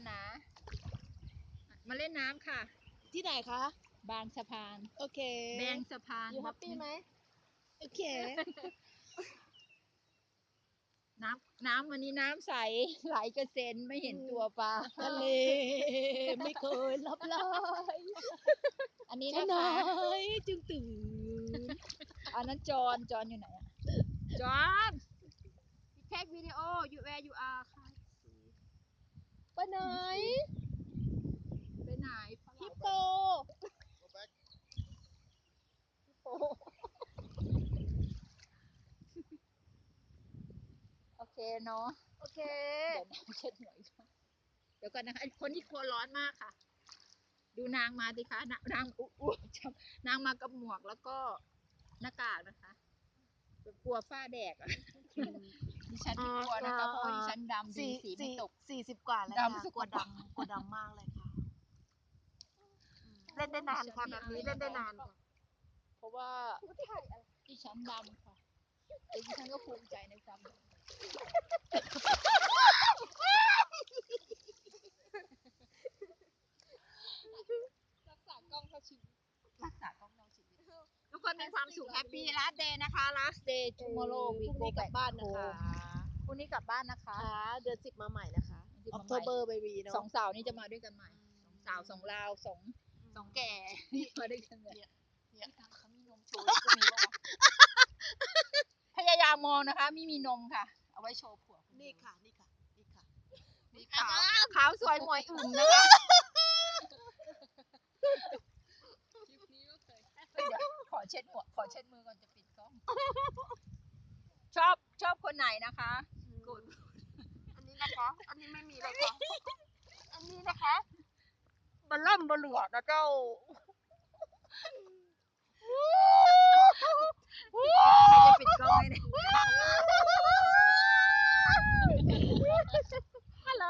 กันนะ มาเล่นน้ำค่ะ ที่ไหนคะ บางสะพาน โอเคแบงสะพานอยู่แฮปปี้ไหมโอเค น้ำน้ำวันนี้น้ำใสไหลกระเซ็นไม่เห็นตัวปลาทะเลไม่เคยรับลายอันนี้ชะนะนายคะจึงตื่นอันนั้นจอนจอนอยู่ไหนอะจอนเทควิดีโอ you where you are ค่ะ ไปไหน ไปไหนฮิปโปโอ้โอเคเนาะโอเค เดี๋ยวน้ำเช็ดหัวอีกแล้วเดี๋ยวก่อนนะคะไอ้คนที่ครัวร้อนมากค่ะ ดูนางมาสิคะนางนางอุ๊อุ๊จำนางมากับหมวกแล้วก็หน้ากากนะคะกลัวฝ้าแดดอะ ดิฉันไม่กลัวนะคะเพราะว่าดิฉันดำดีสี่สีไม่สี่ตก สี่สิบกว่าแล้วดำค่ะสกกปรลักวดำกลัวดำมากเลยค่ะเล่นได้นานค่ะแบบนี้เล่นได้นานค่ะเพราะว่าดิฉันดำค่ะแต่ดิฉันก็ภูมิใจในความดำรักษากล้องเท่าชีวิตรักษากล้องเท่าชีวิต ทุกคนมีความสุขแฮปปี้ last day นะคะ last day tomorrow พ we รุ่ง go นี้กลับ back บ้านนะคะ home พรุ่งนี้กลับบ้านนะคะค่ะเดือนสิบมาใหม่นะคะเดือนอสิอบกมาใหม่โทเบอร์เบบีเนาะสองสาวนี่จะมาด้วยกันใหม่สองสาวสองลาวสองสองแก่มาด้วยกันเลยเนี่ยเนี่ยพี่ตังเขามีนมโชว์ให้กูมีปะวะพยายามมองนะคะไม่มีนมค่ะ เอาไว้โชว์ผัวคนเดีนี่ยวค่ะนี่ค่ะนี่ค่ะนี่ขาวขาวสวยหมวยอึ่งนะคะคลิปนี้ก็เคยเฮ้ยเดี๋ยวขอเช็ดหัวขอเช็ดมือก่อนจะปิดกล้องชอบชอบคนไหนนะคะ กนอันนี้นะคะ อันนี้ไม่มีเลยค่ะ อันนี้นะคะบล่ำบลวดนะเจ้าใครจะปิดกล้องไหมเนี่ยฮัลโหล